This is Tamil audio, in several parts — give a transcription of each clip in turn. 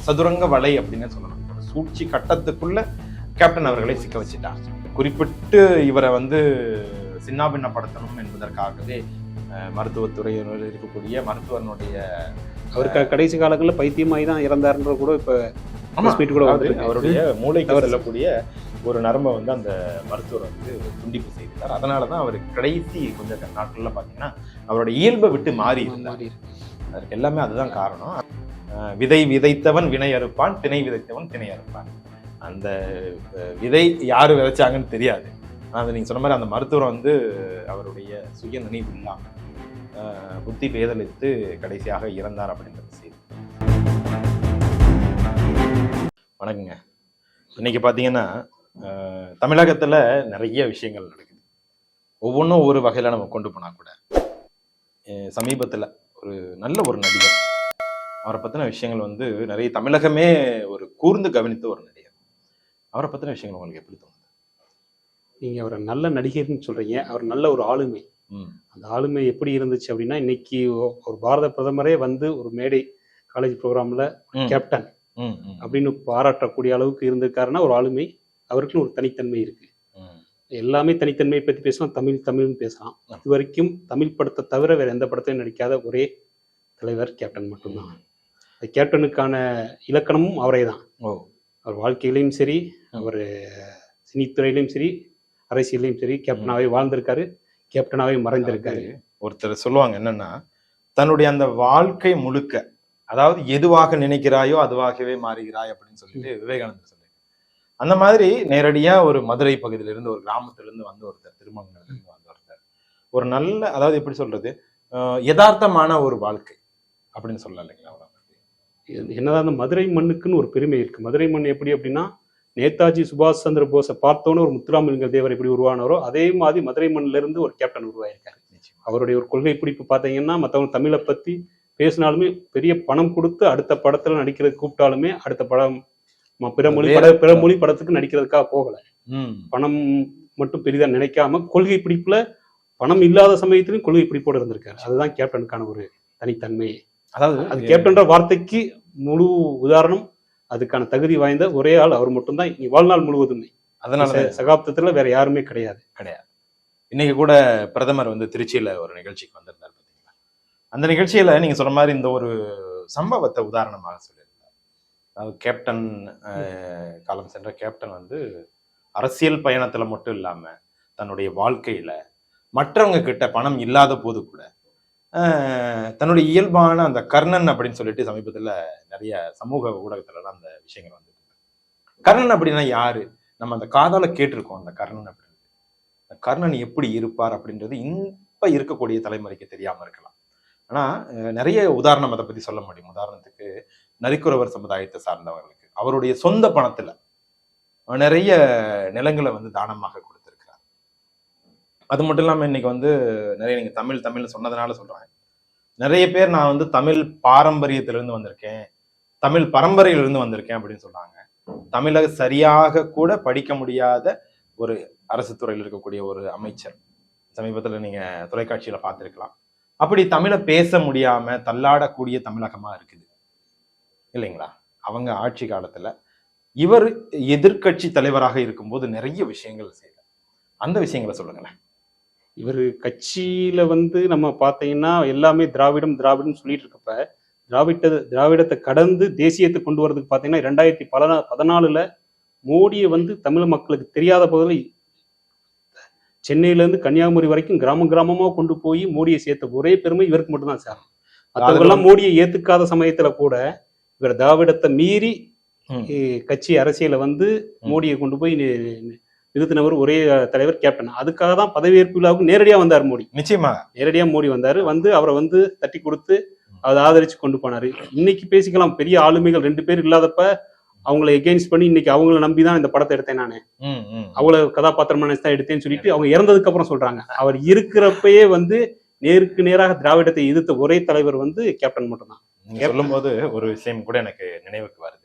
சதுரங்க வலை அப்படின்னு சொல்லலாம் ஒரு சூழ்ச்சி கட்டத்துக்குள்ள கேப்டன் அவர்களை சிக்க வச்சுட்டார் குறிப்பிட்டு இவரை வந்து சின்னாபின்னப்படுத்தணும் என்பதற்காகவே அஹ், மருத்துவத்துறையில் இருக்கக்கூடிய மருத்துவனுடைய அவருக்கு கடைசி காலங்களில் பைத்தியமாகி தான் இறந்தாருன்ற கூட இப்போ கூட. அவருடைய மூளைக்கு. செல்லக்கூடிய ஒரு நரம்பை வந்து அந்த மருத்துவர் வந்து துண்டிப்பு செய்தார் அதனால தான் அவர் கடைசி கொஞ்சம் நாட்கள்ல பார்த்தீங்கன்னா அவரோட இயல்பை விட்டு மாறி இருந்தார். அதற்கு எல்லாமே அதுதான் காரணம் விதை விதைத்தவன் வினை அறுப்பான் திணை விதைத்தவன் திணை அறுப்பான். அந்த விதை யார் விதைச்சாங்கன்னு தெரியாது. ஆனால் அது நீங்கள் சொன்ன மாதிரி அந்த மருத்துவர் வந்து அவருடைய சுய நினைவு இல்லாமல் புத்தி பேதலித்து கடைசியாக இறந்தார் அப்படின்றது செய்தி. வணக்கங்க. இன்னைக்கு பார்த்தீங்கன்னா தமிழகத்தில் நிறைய விஷயங்கள் நடக்குது. ஒவ்வொன்றும் ஒவ்வொரு வகையில் நம்ம கொண்டு போனால் கூட சமீபத்தில் ஒரு நல்ல ஒரு நடிகர் அவரை பத்தின விஷயங்கள் வந்து நிறைய தமிழகமே ஒரு கூர்ந்து கவனித்த ஒரு நடிகர். அவரை பத்தின விஷயங்கள் உங்களுக்கு எப்படி தோணுது? நீங்க அவரை நல்ல நடிகர்னு சொல்றீங்க. அவர் நல்ல ஒரு ஆளுமை. அந்த ஆளுமை எப்படி இருந்துச்சு அப்படின்னா இன்னைக்கு ஒரு பாரத பிரதமரே வந்து ஒரு மேடை காலேஜ் ப்ரோக்ராம்ல கேப்டன் அப்படின்னு பாராட்டக்கூடிய அளவுக்கு இருந்திருக்காருன்னா ஒரு ஆளுமை. அவருக்குன்னு ஒரு தனித்தன்மை இருக்கு. ம். எல்லாமே தனித்தன்மையை பத்தி பேசலாம். தமிழ் தமிழ்னு பேசலாம். இது வரைக்கும் தமிழ் படத்தை தவிர வேற எந்த படத்தையும் நடிக்காத ஒரே தலைவர் கேப்டன் மட்டும்தான். கேப்டனுக்கான இலக்கணமும் அவரே தான் ஓ. அவர் வாழ்க்கையிலையும் சரி அவர் சினித்துறையிலையும் சரி அரசியலையும் சரி கேப்டனாவே வாழ்ந்திருக்காரு கேப்டனாவே மறைந்திருக்காரு. ஒருத்தர் சொல்லுவாங்க என்னன்னா தன்னுடைய அந்த வாழ்க்கை முழுக்க அதாவது எதுவாக நினைக்கிறாயோ அதுவாகவே மாறுகிறாய் அப்படின்னு சொல்லிட்டு விவேகானந்தர் சொல்லி அந்த மாதிரி நேரடியா ஒரு மதுரை பகுதியில இருந்து ஒரு கிராமத்துல இருந்து வந்த ஒருத்தர் திருமங்கலத்துல இருந்து வந்த ஒருத்தர். ஒரு நல்ல அதாவது எப்படி சொல்றது யதார்த்தமான ஒரு வாழ்க்கை அப்படின்னு சொல்லலாம் இல்லைங்களா என்னதான் அந்த மதுரை மண்ணுக்குன்னு ஒரு பெருமை இருக்கு. மதுரை மண் எப்படி அப்படின்னா நேதாஜி சுபாஷ் சந்திர போஸை பார்த்தோன்னே ஒரு முத்துராமலிங்க தேவர் எப்படி உருவானாரோ அதே மாதிரி மதுரை மண்ணில இருந்து ஒரு கேப்டன் உருவாயிருக்காரு. அவருடைய ஒரு கொள்கை பிடிப்பு பார்த்தீங்கன்னா மற்றவங்க தமிழை பத்தி பேசினாலுமே பெரிய பணம் கொடுத்து அடுத்த படத்துல நடிக்கிறது கூப்பிட்டாலுமே அடுத்த படம் பிற மொழி பட பிற மொழி படத்துக்கு நடிக்கிறதுக்காக போகல. பணம் மட்டும் பெரிதா நினைக்காம கொள்கை பிடிப்புல பணம் இல்லாத சமயத்திலும் கொள்கை பிடிப்போடு இருந்திருக்காரு. அதுதான் கேப்டனுக்கான ஒரு தனித்தன்மை அதாவது அது கேப்டன்ற வார்த்தைக்கு முழு உதாரணம் அதுக்கான தகுதி வாய்ந்த ஒரே ஆள் அவர் மட்டும்தான். இனி வாழ்நாள் முழுவதுமே அதனால சகாப்தத்துல வேற யாருமே கிடையாது. இன்னைக்கு கூட பிரதமர் வந்து திருச்சியில ஒரு நிகழ்ச்சிக்கு வந்திருந்தார் பாத்தீங்களா? அந்த நிகழ்ச்சியில நீங்க சொன்ன மாதிரி இந்த ஒரு சம்பவத்தை உதாரணமாக சொல்லியிருந்தார். அதாவது கேப்டன் காலம் சென்ற கேப்டன் வந்து அரசியல் பயணத்துல மட்டும் இல்லாம தன்னுடைய வாழ்க்கையில மற்றவங்க கிட்ட பணம் இல்லாத போது கூட தன்னுடைய இயல்பான அந்த கர்ணன் அப்படின்னு சொல்லிட்டு சமீபத்தில் நிறைய சமூக ஊடகத்துலலாம் அந்த விஷயங்கள் வந்து கர்ணன் அப்படின்னா யாரு? நம்ம அந்த காதால கேட்டிருக்கோம் அந்த கர்ணன் அப்படின்னு அந்த கர்ணன் எப்படி இருப்பார் அப்படின்றது இப்ப இருக்கக்கூடிய தலைமுறைக்கு தெரியாம இருக்கலாம். ஆனா நிறைய உதாரணம் அதை பத்தி சொல்ல முடியும். உதாரணத்துக்கு நரிக்குறவர் சமுதாயத்தை சார்ந்தவர்களுக்கு. அவருடைய சொந்த பணத்துல நிறைய நிலங்களை வந்து தானமாக கொடுத்திருக்கிறார் அது மட்டும் இல்லாமல் இன்னைக்கு வந்து நிறைய நீங்க தமிழ் தமிழ் சொன்னதுனால சொல்றேன். நிறைய பேர் நான் வந்து தமிழ் பாரம்பரியத்திலிருந்து வந்திருக்கேன். தமிழ் பரம்பரையிலிருந்து வந்திருக்கேன் அப்படின்னு சொல்றாங்க. தமிழக சரியாக கூட படிக்க முடியாத ஒரு அரசு துறையில் இருக்கக்கூடிய ஒரு அமைச்சர். சமீபத்தில் நீங்க தொலைக்காட்சியில பார்த்திருக்கலாம். அப்படி தமிழை பேச முடியாம தள்ளாடக்கூடிய தமிழகமா இருக்குது. இல்லைங்களா? அவங்க ஆட்சி காலத்துல இவர் எதிர்க்கட்சி தலைவராக இருக்கும்போது நிறைய விஷயங்கள் செய்யல அந்த விஷயங்களை சொல்லுங்களேன். இவர் கட்சியில வந்து நம்ம பார்த்தீங்கன்னா எல்லாமே திராவிடம் திராவிடம் சொல்லிட்டு இருக்கப்ப திராவிட திராவிடத்தை கடந்து தேசியத்தை கொண்டு வரதுக்கு பார்த்தீங்கன்னா ரெண்டாயிரத்தி பல பதினாலுல மோடியை வந்து தமிழ் மக்களுக்கு தெரியாத போதில் சென்னையில இருந்து கன்னியாகுமரி வரைக்கும் கிராமம் கிராமமா கொண்டு போய் மோடியை சேர்த்த ஒரே பெருமை இவருக்கு மட்டும்தான் சார். மற்றவங்க எல்லாம் மோடியை ஏத்துக்காத சமயத்துல கூட இவர் திராவிடத்தை மீறி கட்சி அரசியல வந்து மோடியை கொண்டு போய் நிறுத்தினவர் ஒரே தலைவர் கேப்டன் அதுக்காக தான் பதவியேற்பு விழாவுக்கு நேரடியா வந்தார் மோடி. நிச்சயமா நேரடியா மோடி வந்தாரு. வந்து அவரை வந்து தட்டி கொடுத்து அதை ஆதரிச்சு கொண்டு போனாரு. இன்னைக்கு பேசிக்கலாம். பெரிய ஆளுமைகள் ரெண்டு பேர் இல்லாதப்ப அவங்கள எகெயின்ஸ்ட் பண்ணி இன்னைக்கு அவங்கள நம்பி தான் இந்த படத்தை எடுத்தேன் நானு. அவ்வளவு கதாபாத்திரம் நினைச்சு தான் எடுத்தேன்னு சொல்லிட்டு அவங்க இறந்ததுக்கு அப்புறம் சொல்றாங்க. அவர் இருக்கிறப்பயே வந்து நேருக்கு நேராக திராவிடத்தை எதிர்த்த ஒரே தலைவர் வந்து கேப்டன் மட்டும்தான். நீங்க சொல்லும்போது ஒரு விஷயம் கூட எனக்கு நினைவுக்கு வருது.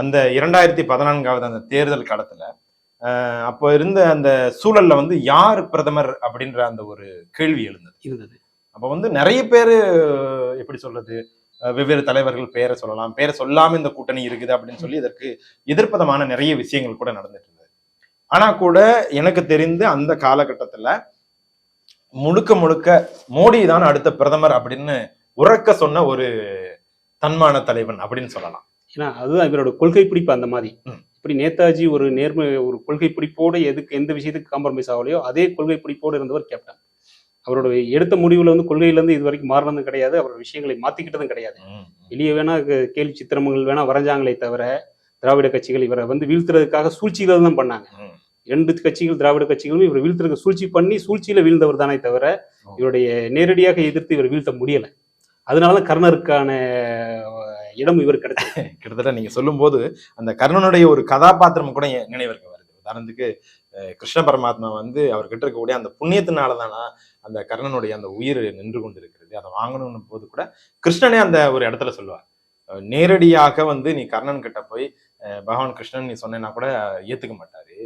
அந்த இரண்டாயிரத்தி பதினான்காவது அந்த தேர்தல் காலத்துல அப்போ இருந்த அந்த சூழல்ல வந்து யார் பிரதமர் அப்படின்ற அந்த ஒரு கேள்வி எழுந்தது. இருந்தது. அப்ப வந்து நிறைய பேரு எப்படி சொல்றது வெவ்வேறு தலைவர்கள் பெயரை சொல்லலாம் பெயரை சொல்லாம இந்த கூட்டணி இருக்குது அப்படின்னு சொல்லி இதற்கு எதிர்ப்பதமான நிறைய விஷயங்கள் கூட நடந்துட்டு இருந்தது ஆனா கூட எனக்கு தெரிந்து அந்த காலகட்டத்துல முழுக்க முழுக்க மோடி தான் அடுத்த பிரதமர் அப்படின்னு உறக்க சொன்ன ஒரு தன்மான தலைவன் அப்படின்னு சொல்லலாம். ஏன்னா அதுதான் இவரோட கொள்கை பிடிப்பு அந்த மாதிரி. ம். இப்படி நேதாஜி ஒரு நேர்மை ஒரு கொள்கை பிடிப்போடு எதுக்கு எந்த விஷயத்துக்கு காம்ப்ரமைஸ் ஆகலையோ அதே கொள்கை பிடிப்போடு இருந்தவர் கேப்டன் அவரோட எடுத்த முடிவுல வந்து கொள்கையில இருந்து இது வரைக்கும் மாறினதும் கிடையாது அவரோட விஷயங்களை மாத்திக்கிட்டதும் கிடையாது. வெளியே வேணா கே- கேலி சித்திரங்கள் வேணா வரைஞ்சாங்களே தவிர திராவிட கட்சிகள் இவரை வந்து வீழ்த்துறதுக்காக சூழ்ச்சிகள் தான் பண்ணாங்க. ரெண்டு கட்சிகள் திராவிட கட்சிகளும் இவர் வீழ்த்துறதுக்கு சூழ்ச்சி பண்ணி சூழ்ச்சியில வீழ்ந்தவர் தானே தவிர இவருடைய நேரடியாக எதிர்த்து இவர் வீழ்த்த முடியல அதனாலதான் கர்ணருக்கான இடம் இவர் கிடைச்சது. கிட்டத்தட்ட நீங்க சொல்லும்போது அந்த கர்ணனுடைய ஒரு கதாபாத்திரம் கூட என் நினைவிற்கு வருது. உதாரணத்துக்கு கிருஷ்ண பரமாத்மா வந்து அவர்கிட்ட இருக்கக்கூடிய அந்த புண்ணியத்தினால தானா அந்த கர்ணனுடைய அந்த உயிர் நின்று கொண்டு இருக்கிறது அதை வாங்கணும் போது கூட கிருஷ்ணனே அந்த ஒரு இடத்துல சொல்லுவார். நேரடியாக வந்து நீ கர்ணன் கிட்ட போய் பகவான் கிருஷ்ணன் நீ சொன்னேன்னா கூட ஏத்துக்க மாட்டாரு.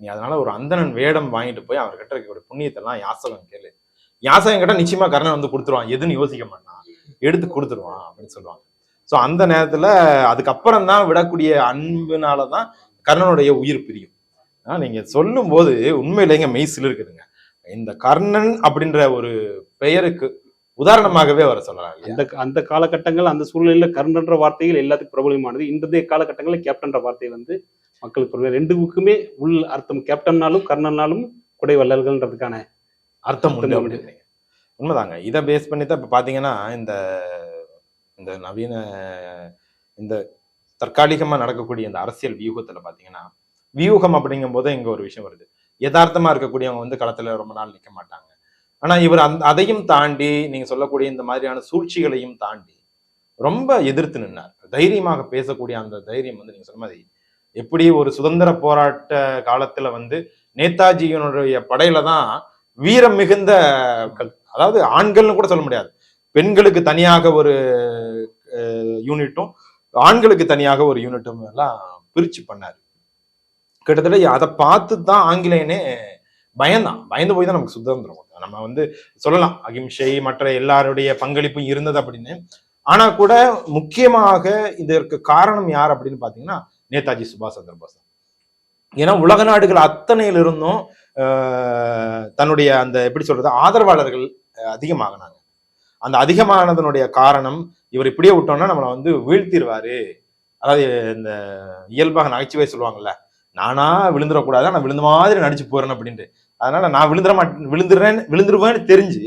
நீ அதனால ஒரு அந்தணன் வேடம் வாங்கிட்டு போய் அவர்கிட்ட இருக்கக்கூடிய புண்ணியத்தெல்லாம் யாசகம் கேளு. யாசகம் கேட்டா நிச்சயமா கர்ணன் வந்து கொடுத்துருவான். எதுன்னு யோசிக்க மாட்டான். எடுத்து கொடுத்துருவான் அப்படின்னு சொல்லுவாங்க. ஸோ அந்த நேரத்துல அதுக்கப்புறம் தான் விடக்கூடிய அன்புனாலதான் கர்ணனுடைய உயிர் பிரியும். ஆனா நீங்க சொல்லும் போது உண்மையிலேங்க மெய்சில் இருக்குதுங்க. இந்த கர்ணன் அப்படின்ற ஒரு பெயருக்கு உதாரணமாகவே வர சொல்லலாம் அந்த அந்த காலகட்டங்கள் அந்த சூழ்நிலையில கர்ணன்ற வார்த்தைகள் எல்லாத்துக்கும் பிரபலமானது. இன்றைய காலகட்டங்களில் கேப்டன்ற வார்த்தை வந்து மக்களுக்கு. ரெண்டுக்குமே உள் அர்த்தம். கேப்டன்னாலும் கர்ணன்னாலும் குடை வள்ளல்கள்ன்றதுக்கான அர்த்தம் உண்மைதாங்க. இதை பேஸ் பண்ணி தான் இப்போ பார்த்தீங்கன்னா இந்த இந்த நவீன இந்த தற்காலிகமா நடக்கக்கூடிய இந்த அரசியல் வியூகத்துல பார்த்தீங்கன்னா வியூகம் அப்படிங்கும் போது இங்க ஒரு விஷயம் வருது. யதார்த்தமா இருக்கக்கூடியவங்க வந்து களத்துல ரொம்ப நாள் நிற்க மாட்டாங்க. ஆனா இவர் அந் அதையும் தாண்டி நீங்க சொல்லக்கூடிய இந்த மாதிரியான சூழ்ச்சிகளையும் தாண்டி ரொம்ப எதிர்த்து நின்னார். தைரியமாக பேசக்கூடிய அந்த தைரியம் வந்து நீங்க சொன்ன மாதிரி எப்படி ஒரு சுதந்திர போராட்ட காலத்துல வந்து நேதாஜியினுடைய படையில தான் வீரம் மிகுந்த அதாவது ஆண்கள்னு கூட சொல்ல முடியாது. பெண்களுக்கு தனியாக ஒரு யூனிட்டும் ஆண்களுக்கு தனியாக ஒரு யூனிட்டும் எல்லாம் பிரிச்சு பண்ணார். கிட்டத்தட்ட அதை பார்த்து தான் ஆங்கிலேயனே பயந்தான். பயந்து போய் தான் நமக்கு சுதந்திரம் நம்ம வந்து சொல்லலாம் அகிம்சை மற்ற எல்லாருடைய பங்களிப்பும் இருந்தது அப்படின்னு. ஆனா கூட முக்கியமாக இதற்கு காரணம் யார் அப்படின்னு பாத்தீங்கன்னா நேதாஜி சுபாஷ் சந்திர போஸ் தான். ஏன்னா உலக நாடுகள் அத்தனையிலிருந்தும் தன்னுடைய அந்த எப்படி சொல்றது ஆதரவாளர்கள் அதிகமாகினாங்க. அந்த அதிகமானதனுடைய காரணம் இவர் இப்படியே விட்டோம்னா நம்மளை வந்து வீழ்த்திடுவாரு அதாவது இந்த இயல்பாக நகைச்சுவை சொல்லுவாங்கல்ல நானா விழுந்துடக்கூடாது நான் விழுந்த மாதிரி நடிச்சு போறேன் அப்படின்ட்டு. அதனால நான் விழுந்துட மாட்டேன் விழுந்துடுறேன் விழுந்துருவேன்னு தெரிஞ்சு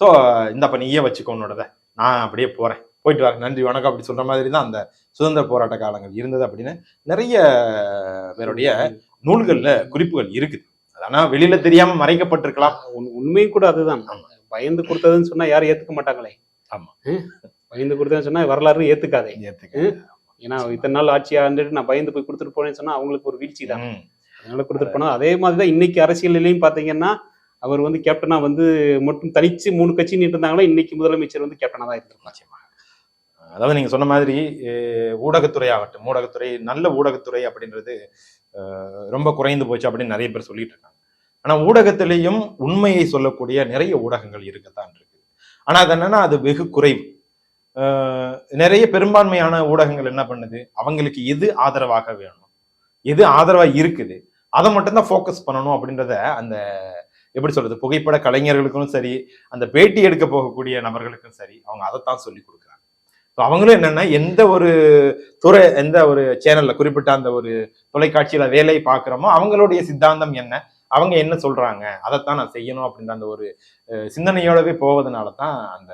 ஸோ இந்தப்ப நீயே வச்சுக்கோ உன்னோடத. நான் அப்படியே போறேன். போயிட்டு வரேன். நன்றி வணக்கம் அப்படி சொல்ற மாதிரி தான் அந்த சுதந்திர போராட்ட காலங்கள் இருந்தது அப்படின்னு நிறைய பேருடைய நூல்கள்ல குறிப்புகள் இருக்குது. அது ஆனா வெளியில தெரியாம மறைக்கப்பட்டிருக்கலாம். உண்- உண்மையும் கூட அதுதான். பயந்து கொடுத்ததுன்னு சொன்னா யாரும் ஏத்துக்க மாட்டாங்களே ஆமா. பயந்து கொடுத்ததுன்னு சொன்னா வரலாறு ஏத்துக்காதே ஏத்துக்க. ஏன்னா இத்தனை நாள் ஆட்சி ஆண்டுட்டு நான் பயந்து போய் கொடுத்துட்டு போனேன்னு சொன்னா அவங்களுக்கு ஒரு வீழ்ச்சி தான். அதனால கொடுத்துட்டு போனா அதே மாதிரிதான் இன்னைக்கு அரசியல்லையும் பாத்தீங்கன்னா அவர் வந்து கேப்டனா வந்து மட்டும் தனிச்சு மூணு கட்சி நின்று இருந்தாங்களா இன்னைக்கு முதலமைச்சர் வந்து கேப்டனா தான் நிச்சயமாக. அதாவது நீங்க சொன்ன மாதிரி ஊடகத்துறை ஆகட்டும் ஊடகத்துறை நல்ல ஊடகத்துறை அப்படின்றது ரொம்ப குறைந்து போச்சு அப்படின்னு நிறைய பேர் சொல்லிட்டு இருக்காங்க ஆனா ஊடகத்திலையும் உண்மையை சொல்லக்கூடிய நிறைய ஊடகங்கள் இருக்கத்தான் இருக்கு. ஆனா அது என்னன்னா அது வெகு குறைவு. நிறைய பெரும்பான்மையான ஊடகங்கள் என்ன பண்ணுது? அவங்களுக்கு எது ஆதரவாக வேணும்? எது ஆதரவா இருக்குது? அதை மட்டும்தான் ஃபோக்கஸ் பண்ணணும் அப்படின்றத அந்த எப்படி சொல்றது புகைப்பட கலைஞர்களுக்கும் சரி அந்த பேட்டி எடுக்க போகக்கூடிய நபர்களுக்கும் சரி அவங்க அதைத்தான் சொல்லி கொடுக்குறாங்க. ஸோ அவங்களும் என்னன்னா எந்த ஒரு துறை எந்த ஒரு சேனல்ல குறிப்பிட்ட அந்த ஒரு தொலைக்காட்சியில வேலை பார்க்குறோமோ அவங்களுடைய சித்தாந்தம் என்ன? அவங்க என்ன சொல்றாங்க? அதைத்தான் நான் செய்யணும் அப்படின்ற அந்த ஒரு சிந்தனையோடவே போவதனால தான் அந்த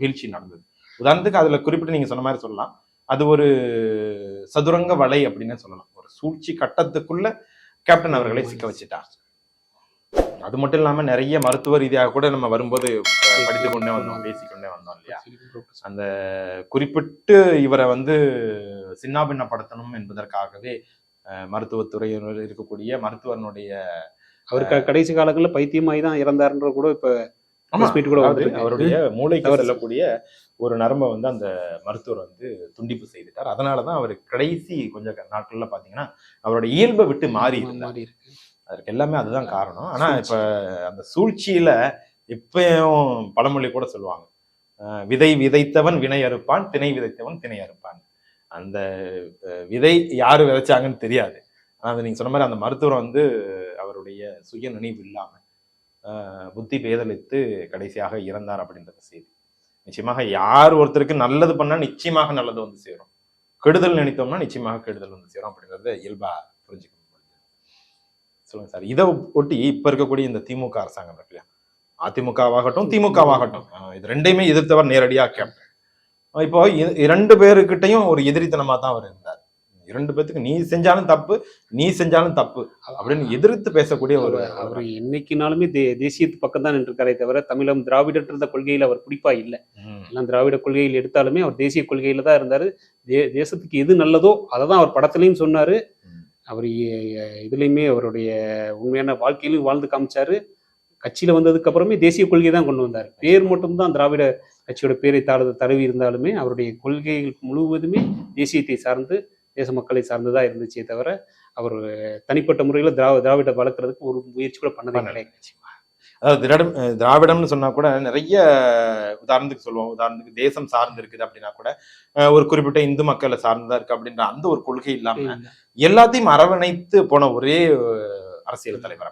வீழ்ச்சி நடந்தது. உதாரணத்துக்கு அதுல குறிப்பிட்டு நீங்க சொன்ன மாதிரி சொல்லலாம். அது ஒரு சதுரங்க வலை அப்படின்னு சொல்லலாம். ஒரு சூழ்ச்சி கட்டத்துக்குள்ள கேப்டன் அவர்களை சிக்க வச்சுட்டார். அது மட்டும் இல்லாம நிறைய மருத்துவ ரீதியாக கூட நம்ம வரும்போது படித்து கொண்டே வந்தோம் பேசிக்கொண்டே வந்தோம் இல்லையா? அந்த குறிப்பிட்டு இவரை வந்து சின்னாபின்னப்படுத்தணும் என்பதற்காகவே அஹ், மருத்துவத்துறையில் இருக்கக்கூடிய மருத்துவனுடைய அவருக்கு கடைசி காலங்களில் பைத்தியமாயி தான் இறந்தாருன்ற கூட இப்ப. அவருடைய மூளைக்கு. செல்லக்கூடிய ஒரு நரம்பை வந்து அந்த மருத்துவர் வந்து துண்டிப்பு செய்துட்டார். அதனாலதான் அவர் கடைசி கொஞ்ச நாட்கள்ல பாத்தீங்கன்னா அவருடைய இயல்பை விட்டு மாறி இருந்தார். அதற்கு எல்லாமே அதுதான் காரணம். ஆனா இப்ப அந்த சூழ்ச்சியில இப்பயும் பழமொழி கூட சொல்லுவாங்க. விதை விதைத்தவன் வினை அறுப்பான் திணை விதைத்தவன் திணை அறுப்பான். அந்த விதை யார் விதைச்சாங்கன்னு தெரியாது. ஆனால் அது நீங்கள் சொன்ன மாதிரி அந்த மருத்துவர் வந்து அவருடைய சுய நினைவு இல்லாமல் புத்தி பேதலித்து கடைசியாக இறந்தார் அப்படின்றது செய்தி. நிச்சயமாக யார் ஒருத்தருக்கு நல்லது பண்ணால் நிச்சயமாக நல்லது வந்து சேரும். கெடுதல் நினைத்தோம்னா நிச்சயமாக கெடுதல் வந்து சேரும் அப்படின்றத இயல்பா புரிஞ்சுக்க முடியும் சொல்லுங்க சார். இதை ஒட்டி இப்போ இருக்கக்கூடிய இந்த திமுக அரசாங்கம் இருக்கு இல்லையா? அதிமுகவாகட்டும் திமுகவாகட்டும். இது ரெண்டையுமே எதிர்த்தவர் நேரடியாக கேட்பேன் இப்போ இரண்டு பேருக்கிட்டையும் ஒரு எதிரித்தனமா தான் அவர் இருந்தார். இரண்டு பேத்துக்கு நீ செஞ்சாலும் தப்பு நீ செஞ்சாலும் தப்பு அப்படின்னு எதிர்த்து பேசக்கூடிய ஒரு அவர் என்னைக்குனாலுமே தே தேசியத்து பக்கம் தான் நின்றுருக்காரே தவிர தமிழம் இருந்த கொள்கையில் அவர் குறிப்பா இல்லை. எல்லாம் திராவிட கொள்கையில் எடுத்தாலுமே அவர் தேசிய கொள்கையில தான் இருந்தாரு. தே தேசத்துக்கு எது நல்லதோ அதை தான் அவர் படத்துலையும் சொன்னாரு. அவர் இதுலயுமே அவருடைய உண்மையான வாழ்க்கையிலும் வாழ்ந்து காமிச்சாரு. கட்சியில வந்ததுக்கு அப்புறமே தேசிய கொள்கை தான் கொண்டு வந்தார். பேர் மட்டும்தான் திராவிட கட்சியோட பேரை தாழ தழுவி இருந்தாலுமே அவருடைய கொள்கைகள் முழுவதுமே தேசியத்தை சார்ந்து தேச மக்களை சார்ந்துதான் இருந்துச்சே தவிர அவர் தனிப்பட்ட முறையில் திராவிட திராவிட வளர்க்கறதுக்கு ஒரு முயற்சி கூட பண்ணதே. கிடையாது. அதாவது திராவிடம் அஹ் திராவிடம்னு சொன்னா கூட நிறைய உதாரணத்துக்கு சொல்லுவோம். உதாரணத்துக்கு தேசம் சார்ந்து இருக்குது அப்படின்னா கூட ஒரு குறிப்பிட்ட இந்து மக்களை சார்ந்ததா இருக்கு அப்படின்ற அந்த ஒரு கொள்கை இல்லாம எல்லாத்தையும் அரவணைத்து போன ஒரே அரசியல் தலைவர்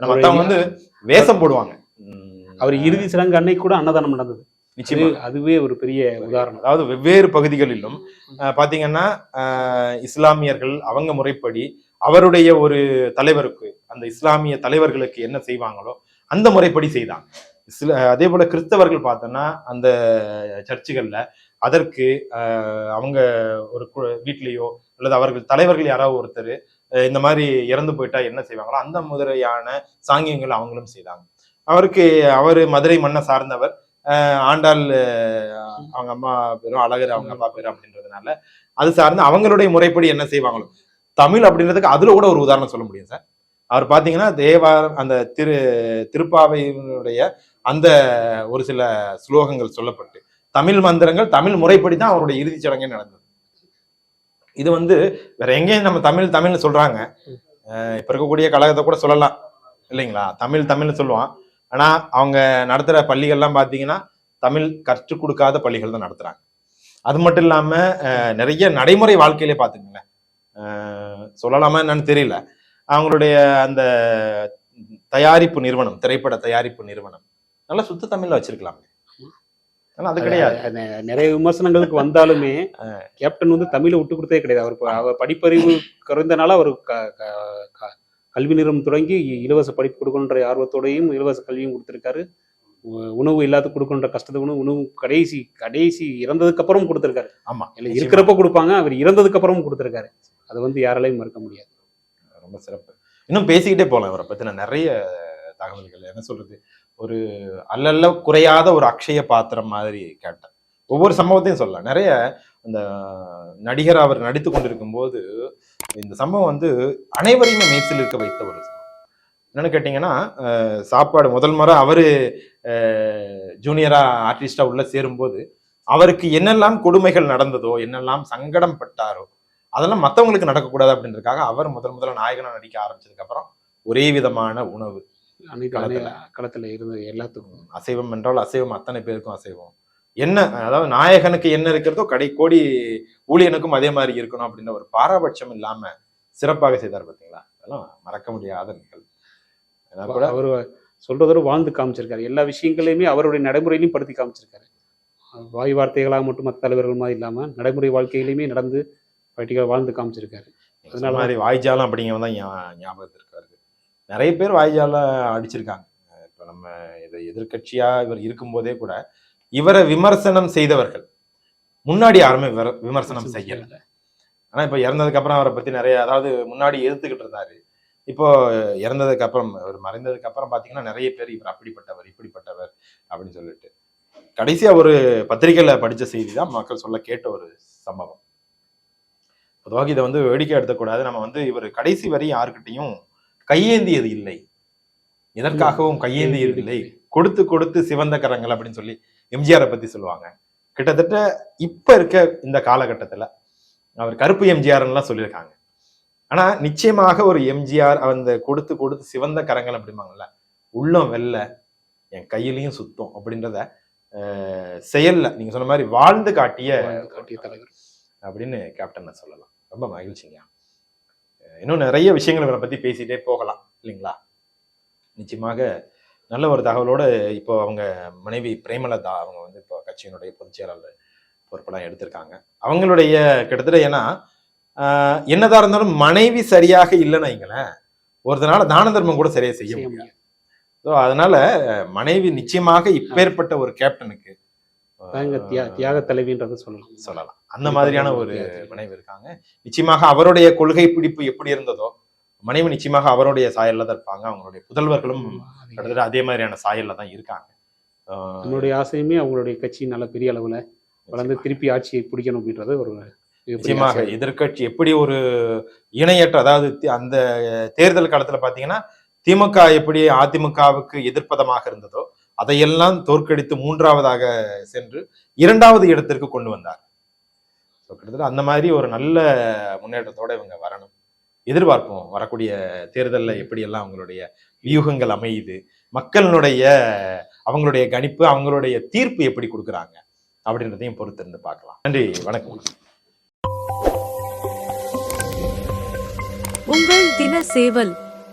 மத்தவங்க வந்து வேஷம் போடுவாங்க. உம், அவர் இறுதி சடங்கு அன்னைக்கு கூட அன்னதானம் நடந்தது. நிச்சயமா. அது- அதுவே ஒரு பெரிய உதாரணம். அதாவது வெவ்வேறு பகுதிகளிலும் அஹ், பாத்தீங்கன்னா இஸ்லாமியர்கள் அவங்க முறைப்படி அவருடைய ஒரு தலைவருக்கு அந்த இஸ்லாமிய தலைவர்களுக்கு என்ன செய்வாங்களோ அந்த முறைப்படி செய்தாங்க. இஸ்ல அதே போல கிறிஸ்தவர்கள் பார்த்தோன்னா அந்த சர்ச்சுகள்ல அதற்கு அஹ், அவங்க ஒரு வீட்லயோ அல்லது அவர்கள் தலைவர்கள் யாராவது ஒருத்தர் இந்த மாதிரி இறந்து போயிட்டா என்ன செய்வாங்களோ அந்த முறையான சாங்கியங்கள் அவங்களும் செய்தாங்க. அவருக்கு அவர் மதுரை மண்ணை சார்ந்தவர். ஆண்டாள் அவங்க அம்மா பேரும் அழகர் அவங்க அப்பா பேரும் அப்படின்றதுனால அது சார்ந்து அவங்களுடைய முறைப்படி என்ன செய்வாங்களோ. தமிழ் அப்படின்றதுக்கு அதுல கூட ஒரு உதாரணம் சொல்ல முடியும் சார். அவர் பார்த்தீங்கன்னா தேவாரம் அந்த திரு திருப்பாவையினுடைய அந்த ஒரு சில ஸ்லோகங்கள் சொல்லப்பட்டு தமிழ் மந்திரங்கள் தமிழ் முறைப்படி தான் அவருடைய இறுதிச் சடங்கே நடந்தது. இது வந்து வேற எங்கேயும் நம்ம தமிழ் தமிழ்னு சொல்றாங்க. இப்போ இப்ப இருக்கக்கூடிய கழகத்தை கூட சொல்லலாம். இல்லைங்களா? தமிழ் தமிழ்னு சொல்லுவான். ஆனா அவங்க நடத்துற பள்ளிகள்லாம் பாத்தீங்கன்னா தமிழ் கற்றுக் கொடுக்காத பள்ளிகள் தான் நடத்துறாங்க. அது மட்டும் இல்லாம நிறைய நடைமுறை வாழ்க்கையிலே பாத்துக்கங்களேன். சொல்லலாமா என்னன்னு தெரியல. அவங்களுடைய அந்த தயாரிப்பு நிறுவனம் திரைப்பட தயாரிப்பு நிறுவனம் நல்லா சுத்த தமிழ்ல வச்சிருக்கலாமே. அது கிடையாது. நிறைய விமர்சனங்களுக்கு வந்தாலுமே கேப்டன் வந்து தமிழை விட்டு கொடுத்தே கிடையாது. அவர் அவர் படிப்பறிவு குறைந்தனால அவர் கல்வி நிறுவனம் தொடங்கி இலவச படிப்பு கொடுக்கணுன்ற ஆர்வத்தோடையும் இலவச கல்வியும் கொடுத்திருக்காரு. உணவு இல்லாத கொடுக்கணுன்ற கஷ்டத்தை உணவு உணவு கடைசி கடைசி இறந்ததுக்கு அப்புறம் கொடுத்திருக்காரு. ஆமா இல்ல இருக்கிறப்ப கொடுப்பாங்க அவர் இறந்ததுக்கு அப்புறமும் கொடுத்திருக்காரு. அதை வந்து யாராலையும் மறுக்க முடியாது. ரொம்ப சிறப்பு. இன்னும் பேசிக்கிட்டே போகலாம் இவரை பத்தின நிறைய தகவல்கள். என்ன சொல்றது? ஒரு அல்லல்ல குறையாத ஒரு அக்ஷய பாத்திரம் மாதிரி கேட்டேன். ஒவ்வொரு சம்பவத்தையும் சொல்லலாம். நிறைய இந்த நடிகர் அவர் நடித்து கொண்டிருக்கும் போது இந்த சம்பவம் வந்து அனைவரையுமே மேய்ச்சல் இருக்க வைத்த ஒரு சம்பவம். என்னன்னு கேட்டீங்கன்னா சாப்பாடு முதல் முறை அவரு ஜூனியரா ஆர்டிஸ்டா உள்ள சேரும்போது அவருக்கு என்னெல்லாம் கொடுமைகள் நடந்ததோ என்னெல்லாம் சங்கடம் பட்டாரோ அதெல்லாம் மற்றவங்களுக்கு நடக்கக்கூடாது அப்படின்றதுக்காக அவர் முதல் முதல்ல நாயகனாக நடிக்க ஆரம்பிச்சதுக்கப்புறம் ஒரே விதமான உணவு. அனைத்து களத்துல. அனை- களத்துல இருந்து எல்லாத்துக்கும். அசைவம் என்றால் அசைவம் அத்தனை பேருக்கும் அசைவம். என்ன அதாவது நாயகனுக்கு என்ன இருக்கிறதோ கடை கோடி ஊழியனுக்கும் அதே மாதிரி இருக்கணும் அப்படின்ற ஒரு பாரபட்சம் இல்லாம சிறப்பாக செய்தார் பாத்தீங்களா? அதெல்லாம் மறக்க முடியாத நிகழ்வு. அவர் சொல்றதோட வாழ்ந்து காமிச்சிருக்காரு. எல்லா விஷயங்களையுமே அவருடைய நடைமுறையிலையும் படுத்தி காமிச்சிருக்காரு. வாய் வார்த்தைகளாக மட்டும் மற்ற தலைவர்கள் மாதிரி இல்லாம நடைமுறை வாழ்க்கையிலுமே நடந்து பட்டியலாக வாழ்ந்து காமிச்சிருக்காரு. சொன்ன மாதிரி வாய்ஜாலம் அப்படிங்கிறவன் தான் ஞா- ஞாபகத்திற்கு வருது. நிறைய பேர் வாய்ஜாலம் அடிச்சிருக்காங்க. இப்ப நம்ம இதை எதிர்க்கட்சியா இவர் இருக்கும்போதே கூட இவரை விமர்சனம் செய்தவர்கள். முன்னாடி யாருமே விமர்- விமர்சனம் செய்யல. ஆனா இப்ப இறந்ததுக்கு அப்புறம் அவரை பத்தி நிறைய அதாவது முன்னாடி எதிர்த்துக்கிட்டு இருந்தாரு. இப்போ இறந்ததுக்கு அப்புறம் அவர் மறைந்ததுக்கு அப்புறம் பாத்தீங்கன்னா நிறைய பேர் இவர் அப்படிப்பட்டவர் இப்படிப்பட்டவர் அப்படின்னு சொல்லிட்டு. கடைசியா ஒரு பத்திரிகையில படிச்ச செய்தி தான் மக்கள் சொல்ல கேட்ட ஒரு சம்பவம். பொதுவாக இதை வந்து வேடிக்கை எடுத்துக்கூடாது நம்ம வந்து இவர் கடைசி வரை யாருக்கிட்டையும் கையேந்தியது இல்லை. எதற்காகவும் கையேந்தியது இல்லை கொடுத்து கொடுத்து சிவந்த கரங்கள் அப்படின்னு சொல்லி எம்ஜிஆரை பத்தி சொல்லுவாங்க. கிட்டத்தட்ட இப்ப இருக்க இந்த காலகட்டத்துல அவர் கருப்பு எம்ஜிஆர்லாம் சொல்லியிருக்காங்க. ஆனா நிச்சயமாக ஒரு எம்ஜிஆர் அந்த கொடுத்து கொடுத்து சிவந்த கரங்கள் அப்படிம்பாங்கல்ல உள்ளம் வெல்ல என் கையிலையும் சுத்தம் அப்படின்றத செயல்ல நீங்க சொன்ன மாதிரி வாழ்ந்து காட்டிய காட்டிய தலைவர். அப்படின்னு கேப்டன் சொல்லலாம். ரொம்ப மகிழ்ச்சிங்க இன்னும் நிறைய விஷயங்கள் இவரை பத்தி பேசிட்டே போகலாம் இல்லைங்களா? நிச்சயமாக நல்ல ஒரு தகவலோட இப்போ அவங்க மனைவி பிரேமலதா அவங்க வந்து இப்போ கட்சியினுடைய பொதுச் செயலாளர் பொறுப்பெல்லாம் எடுத்திருக்காங்க. அவங்களுடைய கிட்டத்தட்ட ஏன்னா ஆஹ் என்னதான் இருந்தாலும் மனைவி சரியாக இல்லைன்னு வைங்களேன் ஒருத்தனால தான தர்மம் கூட சரியா செய்ய முடியாது. ஸோ அதனால மனைவி நிச்சயமாக இப்பேற்பட்ட ஒரு கேப்டனுக்கு தியா தியாக தலைவின்றதை சொல்லலாம். சொல்லலாம். அந்த மாதிரியான ஒரு மனைவி இருக்காங்க. நிச்சயமாக அவருடைய கொள்கை பிடிப்பு எப்படி இருந்ததோ மனைவி நிச்சயமாக அவருடைய சாயல்ல தான் இருப்பாங்க. அவங்களுடைய புதல்வர்களும் கிட்டத்தட்ட அதே மாதிரியான சாயல்ல தான் இருக்காங்க. என்னுடைய ஆசையுமே அவங்களுடைய கட்சி நல்ல பெரிய அளவுல வளர்ந்து திருப்பி ஆட்சியை பிடிக்கணும் அப்படின்றது ஒரு நிச்சயமாக ஆசை. எதிர்க்கட்சி எப்படி ஒரு இணையற்ற அதாவது அந்த தேர்தல் காலத்துல பாத்தீங்கன்னா திமுக எப்படி அதிமுகவுக்கு எதிர்ப்பதமாக இருந்ததோ அதையெல்லாம் தோற்கடித்து மூன்றாவதாக சென்று இரண்டாவது இடத்திற்கு கொண்டு வந்தார். கிட்டத்தட்ட அந்த மாதிரி ஒரு நல்ல முன்னேற்றத்தோடு இவங்க வரணும். எதிர்பார்ப்போம் வரக்கூடிய தேர்தலில் எப்படியெல்லாம் அவங்களுடைய வியூகங்கள் அமையுது மக்களினுடைய அவங்களுடைய கணிப்பு அவங்களுடைய தீர்ப்பு எப்படி கொடுக்குறாங்க அப்படின்றதையும் பொறுத்திருந்து பார்க்கலாம். நன்றி வணக்கம். உங்கள் தின சேவல்